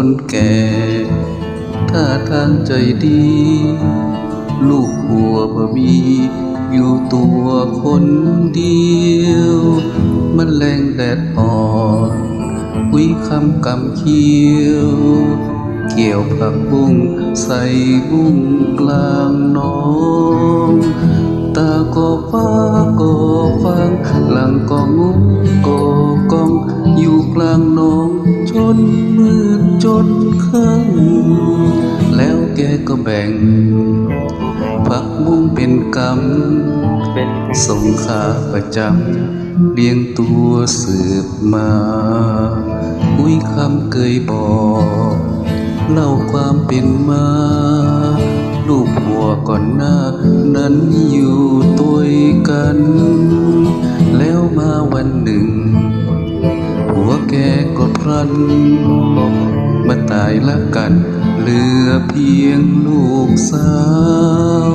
คนแก่ถ้าทางใจดี ลูกหัวบ่มีอยู่ตัวคนเดียว มันแรงแดดอ่อนคุยคำกำเคี้ยว เกี่ยวผักบุ้งใส่บุ้งกลางน้องตาก็ฟ้าก็ฟังหลังก็งุ้งก็กองอยู่กลางน้อง แล้วแกก็แบ่ง ผักบุ้งเป็นกำเป็นส่งขาประจำเลี้ยงตัวสืบมา อุ้ยคำเคยบอก เล่าความเป็นมาลูกหัวก่อนหน้า นั้นอยู่ตัวกัน แล้วมาวันหนึ่ง หัวแกก็พลัน มาตายละกัน เหลือเพียงลูกสาว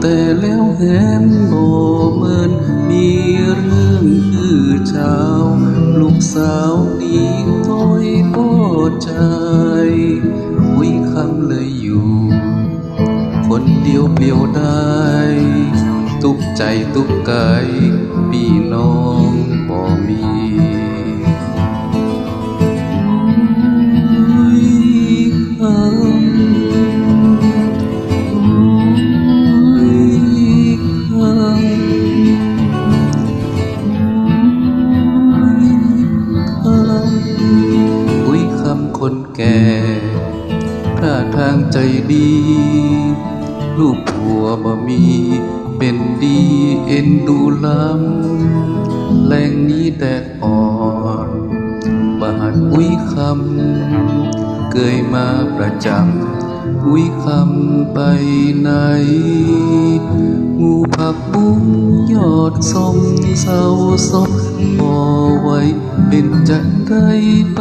แต่แล้วเห็นบ่เมือนมีเรื่องอื้อเช้า ลูกสาวนี้ต้อยปอดใจวิคำเลยอยู่ คนเดียวเปลี่ยวได้ ตุกใจตุกกายพี่น้อง คนแก่ท่าทางใจดี ลูกผัวบ่มีเป็นดีเอ็นดูล้ำแรงนี้แดดอ่อนบาดอุ้ยคำเกยมาประจำอุ้ยคำไปไหนหมูผักบุ้งยอดสมเศร้าศพพอไว้เป็น จันไรไป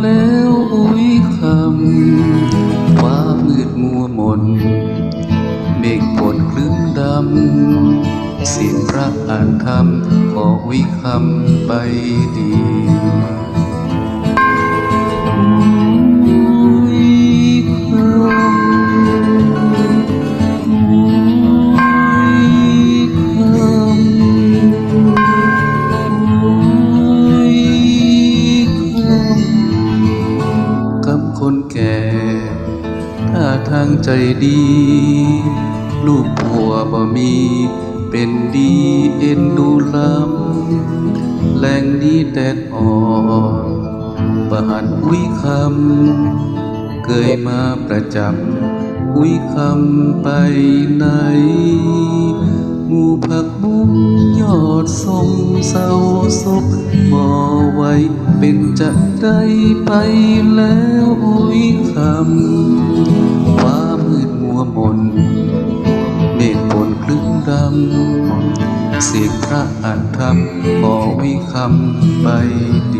แล้วอุ้ยคำฟ้ามืดมัวมน เมฆฝนคลึ้มดำ เสียงพระอ่านธรรมขอวิคำไปดี คนแก่ถ้าทางใจดี ลูกผัวบ่มี เป็นดีเอ็นดูล้ำแรงนี้แดดอ่อนบาดอุ้ยคำ เคยมาประจำอุ้ยคำไปไหน หมูผักบุ้งยอดสมเศร้าศพบ่ไว้เป็นจะได้ไปแล้วอุ้ยคำฟ้ามืดมัวมนเมฆฝนคลึ้มดำเสียงพระอ่านธรรมขอวิคำไปดี